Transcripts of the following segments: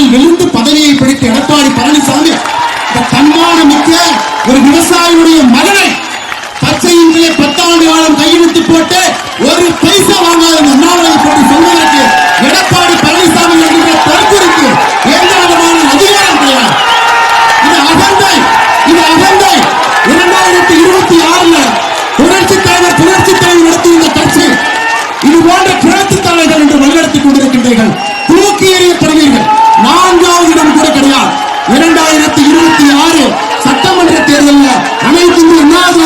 காலில் விழுந்து பதவியை பிடித்த எடப்பாடி பழனிசாமி இந்த தன்மான மிக்க ஒரு விவசாயியுடைய மகனை இன்றைய பத்தாண்டு காலம் கையெழுத்து போட்டு ஒரு பைசா வாங்காத அண்ணாமலை போட்டு சொல்வதற்கு எடப்பாடி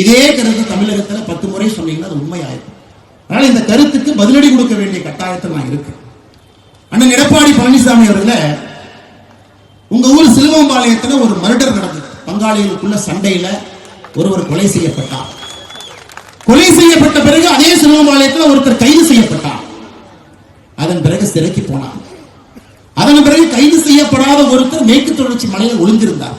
இதே கருத்து தமிழகத்துல பத்து முறை சொன்னீங்கன்னா அது உண்மையாயிருக்கும் அதனால இந்த கருத்துக்கு பதிலடி கொடுக்க வேண்டிய கட்டாயத்தில் நான் இருக்கேன். அண்ணன் எடப்பாடி பழனிசாமி அவர்கள உங்க ஊர் சிலுவம்பாளையத்துல ஒரு மர்டர் நடந்தது. பங்காளிகளுக்குள்ள சண்டையில ஒருவர் கொலை செய்யப்பட்டார். கொலை செய்யப்பட்ட பிறகு அதே சிலுவம்பாளையத்துல ஒருத்தர் கைது செய்யப்பட்டார். அதன் பிறகு சிறைக்கு போனார். அதன் பிறகு கைது செய்யப்படாத ஒருத்தர் மேற்கு தொடர்ச்சி மலையில் ஒளிந்திருந்தார்.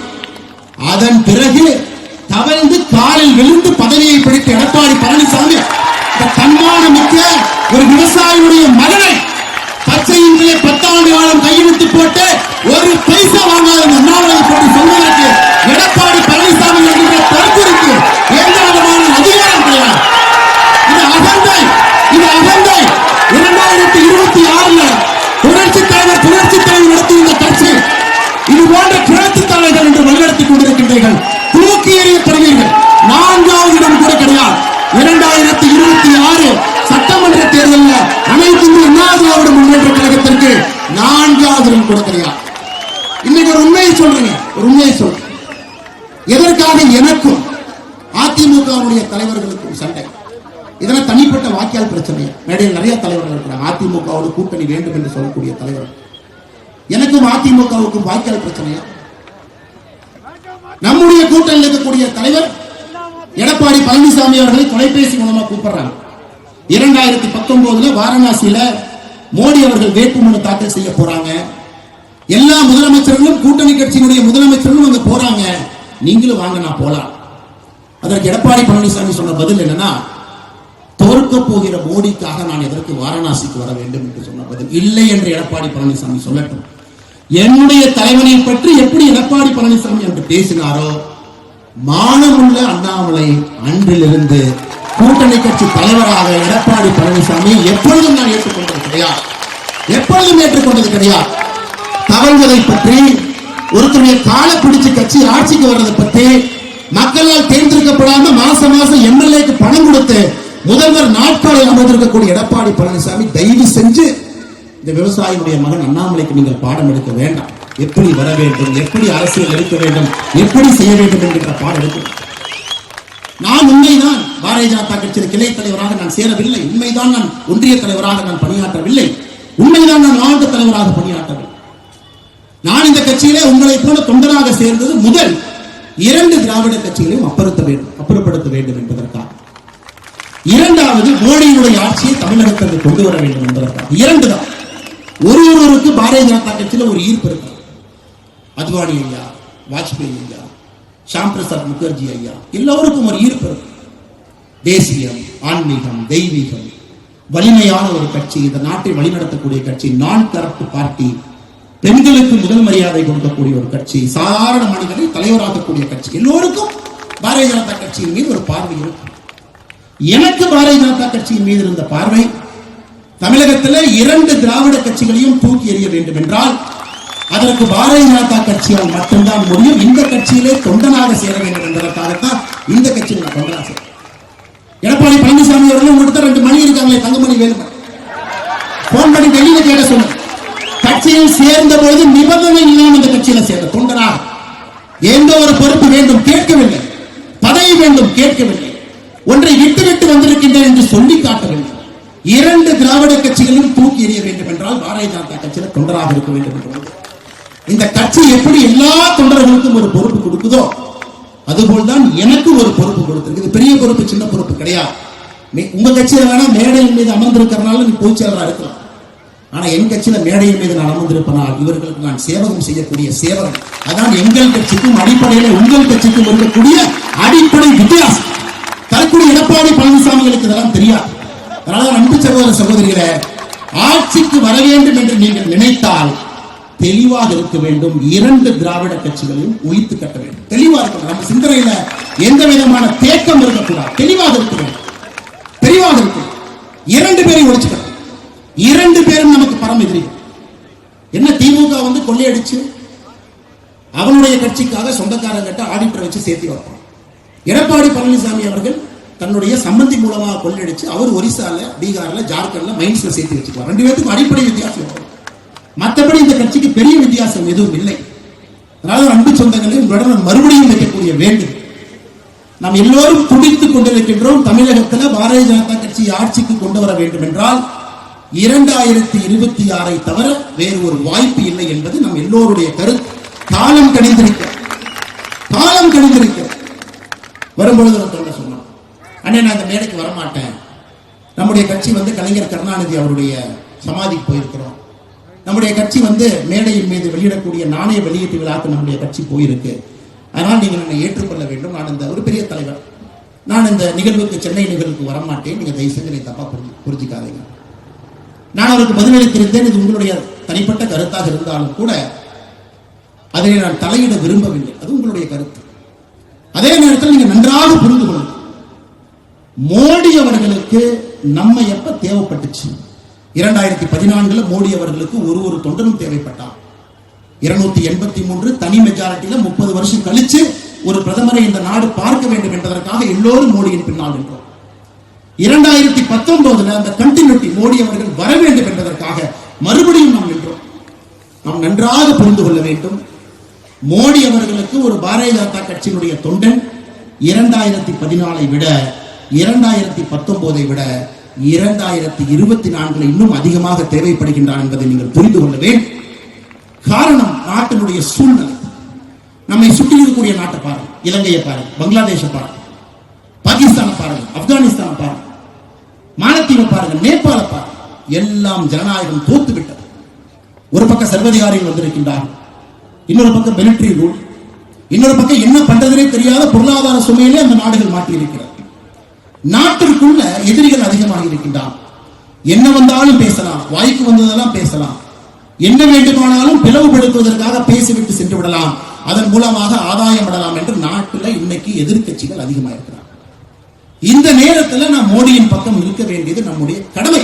அதன் பிறகு தவழ்ந்து காலில் விழுந்து பதவியை பிடித்த எடப்பாடி பழனிசாமி இந்த தன்மான மிக்க ஒரு விவசாயியுடைய மகனை இன்றைய பத்தாண்டு காலம் கையெழுத்து போட்டு ஒரு பைசா வாங்காத குழந்தைகள் தூக்கி எறியப்படுவீர்கள். நான்காவது இடம் கூட கிடையாது. இரண்டாயிரத்தி இருபத்தி ஆறு சட்டமன்ற தேர்தலில் அனைத்து இந்திய அண்ணா திராவிட முன்னேற்ற கழகத்திற்கு நான்காவது இடம் கூட கிடையாது. இன்னைக்கு ஒரு உண்மையை சொல்றேங்க. ஒரு உண்மையை சொல்றேன். எதற்காக எனக்கும் அதிமுகவுடைய தலைவர்களுக்கும் சண்டை? இதெல்லாம் தனிப்பட்ட வாக்கியால் பிரச்சனை மேடையில் நிறைய தலைவர்கள் இருக்கிறாங்க. அதிமுகவோட கூட்டணி வேண்டும் என்று சொல்லக்கூடிய தலைவர்கள். எனக்கும் அதிமுகவுக்கும் வாக்கியால் பிரச்சனையா? நம்முடைய கூட்டணியில் இருக்கக்கூடிய தலைவர் எடப்பாடி பழனிசாமி அவர்களை தொலைபேசி மூலமா கூப்பிடுறாங்க. இரண்டாயிரத்தி பத்தொன்பதுல வாரணாசியில மோடி அவர்கள் வேட்புமனு தாக்கல் செய்ய போறாங்க. எல்லா முதலமைச்சர்களும் கூட்டணி கட்சியினுடைய முதலமைச்சர்களும் அங்க போறாங்க. நீங்களும் வாங்க நான் போலாம். அதற்கு எடப்பாடி பழனிசாமி சொன்ன பதில் என்னன்னா தோற்க போகிற மோடிக்காக நான் எதற்கு வாரணாசிக்கு வர வேண்டும்? என்று சொன்ன பதில் இல்லை என்று எடப்பாடி பழனிசாமி சொல்லட்டும். என்னுடைய தலைவனை பற்றி எப்படி எடப்பாடி பழனிசாமி என்று பேசினாரோ மானமுள்ள அண்ணாமலை அன்றிலிருந்து கூட்டணி கட்சி தலைவராக எடப்பாடி பழனிசாமி எப்பொழுதும் நான் ஏற்றுக்கொண்டது கிடையாது. எப்பொழுதும் ஏற்றுக்கொண்டது கிடையாது. தவறுவதை பற்றி ஒருத்தருடைய கால பிடிச்சு கட்சி ஆட்சிக்கு வர்றதை பற்றி மக்களால் தேர்ந்தெடுக்கப்படாம மாசம் மாசம் எம்எல்ஏக்கு பணம் கொடுத்து முதல்வர் நாட்காலில் அமர்ந்திருக்கக்கூடிய எடப்பாடி பழனிசாமி தயவு செஞ்சு இந்த விவசாயியுடைய மகன் அண்ணாமலைக்கு நீங்கள் பாடம் எடுக்க வேண்டாம். எப்படி வர வேண்டும் எப்படி அரசியல் எடுக்க வேண்டும் எப்படி செய்ய வேண்டும் என்கின்ற பாடம் எடுக்க நான் உண்மைதான் பாரதிய ஜனதா கட்சியின் கிளை தலைவராக நான் சேரவில்லை. உண்மைதான் நான் ஒன்றிய தலைவராக நான் பணியாற்றவில்லை. உண்மைதான் நான் மாவட்ட தலைவராக பணியாற்றவில்லை. நான் இந்த கட்சியிலே உங்களை போல தொண்டராக சேர்ந்தது முதல் இரண்டு திராவிட கட்சிகளையும் அப்புறத்த வேண்டும் அப்புறப்படுத்த வேண்டும் என்பதற்காக. இரண்டாவது மோடியினுடைய ஆட்சியை தமிழகத்திற்கு கொண்டு வர வேண்டும் என்பதற்காக. இரண்டு தான் ஒரு ஒருவருக்கு பாரதிய ஜனதா கட்சியில ஒரு ஈர்ப்பு இருக்கு. அத்வானி ஐயா வாஜ்பேயி ஐயா ஷாம் பிரசாத் முகர்ஜி ஐயா எல்லோருக்கும் ஒரு ஈர்ப்பு இருக்கு. தேசியம் ஆன்மீகம் தெய்வீகம் வலிமையான ஒரு கட்சி இந்த நாட்டை வழிநடத்தக்கூடிய கட்சி நான் கரப்ட் பார்ட்டி பெண்களுக்கு முதல் மரியாதை கொடுக்கக்கூடிய ஒரு கட்சி சாதாரண மனிதனை தலைவராக்கக்கூடிய கட்சி எல்லோருக்கும் பாரதிய ஜனதா கட்சியின் மீது ஒரு பார்வை இருக்கும் எனக்கு பாரதிய ஜனதா கட்சியின் மீது இருந்த பார்வை தமிழகத்தில் இரண்டு திராவிட கட்சிகளையும் தூக்கி எறிய வேண்டும் என்றால் அதற்கு பாரதிய ஜனதா கட்சியால் மட்டும்தான் முடியும். இந்த கட்சியிலே தொண்டனாக சேர வேண்டும் என்பதற்காகத்தான் இந்த கட்சியில் நான் தொண்டனாக சேர எடப்பாடி பழனிசாமி அவர்கள் உங்கள்கிட்ட ரெண்டு மணி இருக்காங்களே தங்கமணி வேணும் போன் பண்ணி வெளியில கேட்ட சொன்ன கட்சியில் சேர்ந்த போது நிபந்தனை இல்லாமல் இந்த கட்சியில சேர்ந்த தொண்டனாக எந்த ஒரு பொறுப்பு வேண்டும் கேட்கவில்லை. பதவி வேண்டும் கேட்கவில்லை. ஒன்றை விட்டு விட்டு வந்திருக்கின்றேன் என்று சொல்லி காட்டவில்லை. இரண்டு திராவிட கட்சிகளும் தூக்கி எறிய வேண்டும் என்றால் பாரதிய ஜனதா கட்சியில தொண்டராக இருக்க வேண்டும் என்று இந்த கட்சி எப்படி எல்லா தொண்டர்களுக்கும் ஒரு பொறுப்பு கொடுக்குதோ அதுபோல்தான் எனக்கு ஒரு பொறுப்பு கொடுத்திருக்கு இது பெரிய பொறுப்பு சின்ன பொறுப்பு கிடையாது. உங்க கட்சியில வேணா மேடையின் மீது அமர்ந்திருக்கிறனால நீ பொதுச்செயலராக இருக்கலாம். ஆனா என் கட்சியில மேடையின் மீது நான் அமர்ந்திருப்பனால் இவர்களுக்கு நான் சேவகம் செய்யக்கூடிய சேவகம் அதான் எங்கள் கட்சிக்கும் அடிப்படையில உங்கள் கட்சிக்கும் இருக்கக்கூடிய அடிப்படை வித்தியாசம். தரக்கூடிய எடப்பாடி பழனிசாமிகளுக்கு இதெல்லாம் தெரியாது. அதனால அன்பு சகோதர சகோதரிகளே ஆட்சிக்கு வர வேண்டும் என்று நீங்கள் நினைத்தால் தெளிவாக இருக்க வேண்டும். இரண்டு திராவிட கட்சிகளையும் ஒழித்து கட்ட வேண்டும். தெளிவா இருக்கணும். நம்ம சிந்தனையில எந்த விதமான தேக்கம் இருக்கக்கூடாது. தெளிவாக இருக்க வேண்டும். தெளிவாக இருக்கணும் இரண்டு பேரையும் ஒழிச்சுக்கணும் இரண்டு பேரும் நமக்கு பரம் எதிரி. என்ன திமுக வந்து கொள்ளையடிச்சு? அவனுடைய கட்சிக்காக சொந்தக்காரங்கிட்ட ஆடிட்டரை வச்சு சேர்த்து வைப்பான் எடப்பாடி பழனிசாமி அவர்கள் தன்னுடைய சம்பந்தி மூலமாக கொள்ளடிச்சு அவர் ஒரிசால பீகார்ல ஜார்க்கண்ட்ல மைன்ஸ்ல சேர்த்து வச்சுக்கலாம் ரெண்டு பேருக்கும் அடிப்படை வித்தியாசம் மற்றபடி இந்த கட்சிக்கு பெரிய வித்தியாசம் எதுவும் இல்லை. அதனால அன்பு சொந்தங்களை உங்களுடன் மறுபடியும் வைக்கக்கூடிய வேண்டும். நாம் எல்லோரும் துடித்துக் கொண்டிருக்கின்றோம். தமிழகத்தில் பாரதிய ஜனதா கட்சி ஆட்சிக்கு கொண்டு வர வேண்டும் என்றால் இரண்டாயிரத்தி இருபத்தி ஆறை தவிர வேறு ஒரு வாய்ப்பு இல்லை என்பது நம் எல்லோருடைய கருத்து. காலம் கணிந்திருக்க காலம் கணிந்திருக்க வரும்பொழுது அண்ணே நான் அந்த மேடைக்கு வரமாட்டேன். நம்முடைய கட்சி வந்து கலைஞர் கருணாநிதி அவருடைய சமாதிக்கு போயிருக்கிறோம். நம்முடைய கட்சி வந்து மேடையின் மீது வெளியிடக்கூடிய நாணய வெளியீட்டு விழாக்கு நம்முடைய கட்சி போயிருக்கு. அதனால் நீங்கள் என்னை ஏற்றுக்கொள்ள வேண்டும். நான் இந்த ஒரு பெரிய தலைவர். நான் இந்த நிகழ்வுக்கு சென்னை நிகழ்வுக்கு வரமாட்டேன். நீங்க தயவு செஞ்சு என்னை தப்பா புரிஞ்சு புரிஞ்சுக்காதீங்க. நான் அவருக்கு பதிலளித்திருந்தேன். இது உங்களுடைய தனிப்பட்ட கருத்தாக இருந்தாலும் கூட அதனை நான் தலையிட விரும்பவில்லை. அது உங்களுடைய கருத்து. அதே நேரத்தில் நீங்க நன்றாக புரிந்து கொள்ளுங்கள். மோடி அவர்களுக்கு நம்ம எப்ப தேவைப்பட்டுச்சு? இரண்டாயிரத்தி பதினான்குல மோடி அவர்களுக்கு ஒரு ஒரு தொண்டனும் தேவைப்பட்டான். இருநூத்தி எண்பத்தி மூன்று தனி மெஜாரிட்டியில முப்பது வருஷம் கழிச்சு ஒரு பிரதமரை இந்த நாடு பார்க்க வேண்டும் என்பதற்காக எல்லோரும் மோடியின் பின்னால் நின்றோம். இரண்டாயிரத்தி பத்தொன்பதுல அந்த கண்டினியூட்டி மோடி அவர்கள் வர வேண்டும் என்பதற்காக மறுபடியும் நாம் நின்றோம். நாம் நன்றாக புரிந்து கொள்ள வேண்டும். மோடி அவர்களுக்கு ஒரு பாரதிய ஜனதா கட்சியினுடைய தொண்டன் இரண்டாயிரத்தி பதினாலை விட இரண்டாயிரத்தி பத்தொன்பதை விட இரண்டாயிரத்தி இருபத்தி நான்குல இன்னும் அதிகமாக தேவைப்படுகின்றான் என்பதை நீங்கள் புரிந்து கொள்ள வேண்டும். காரணம் நாட்டினுடைய சூழ்நிலை. நம்மை சுற்றி இருக்கக்கூடிய நாட்டை பாருங்க. இலங்கையை பாருங்க. பங்களாதேஷ பாருங்க. பாகிஸ்தானை பாருங்க. ஆப்கானிஸ்தானை பாருங்க. மாலத்தீவை பாருங்க. நேபாள பாருங்க. எல்லாம் ஜனநாயகம் தோத்து விட்டது ஒரு பக்கம் சர்வதிகாரிகள் வந்திருக்கின்றார்கள். இன்னொரு பக்கம் மிலிட்டரி ரூல் இன்னொரு பக்கம் என்ன பண்றதுனே தெரியாத பொருளாதார சுமையிலே அந்த நாடுகள் மாட்டியிருக்கிறது. நாட்டிற்குள்ள எதிரிகள் அதிகமாக இருக்கின்றான் என்ன வந்தாலும் பேசலாம் வாய்க்கு வந்ததெல்லாம் பேசலாம். என்ன வேண்டுமானாலும் பிளவுபடுத்துவதற்காக பேசிவிட்டு சென்று விடலாம். அதன் மூலமாக ஆதாயம் விடலாம் என்று நாட்டில் இன்னைக்கு எதிர்க்கட்சிகள் அதிகமாக இருக்கிறார் இந்த நேரத்தில் நாம் மோடியின் பக்கம் இருக்க வேண்டியது நம்முடைய கடமை.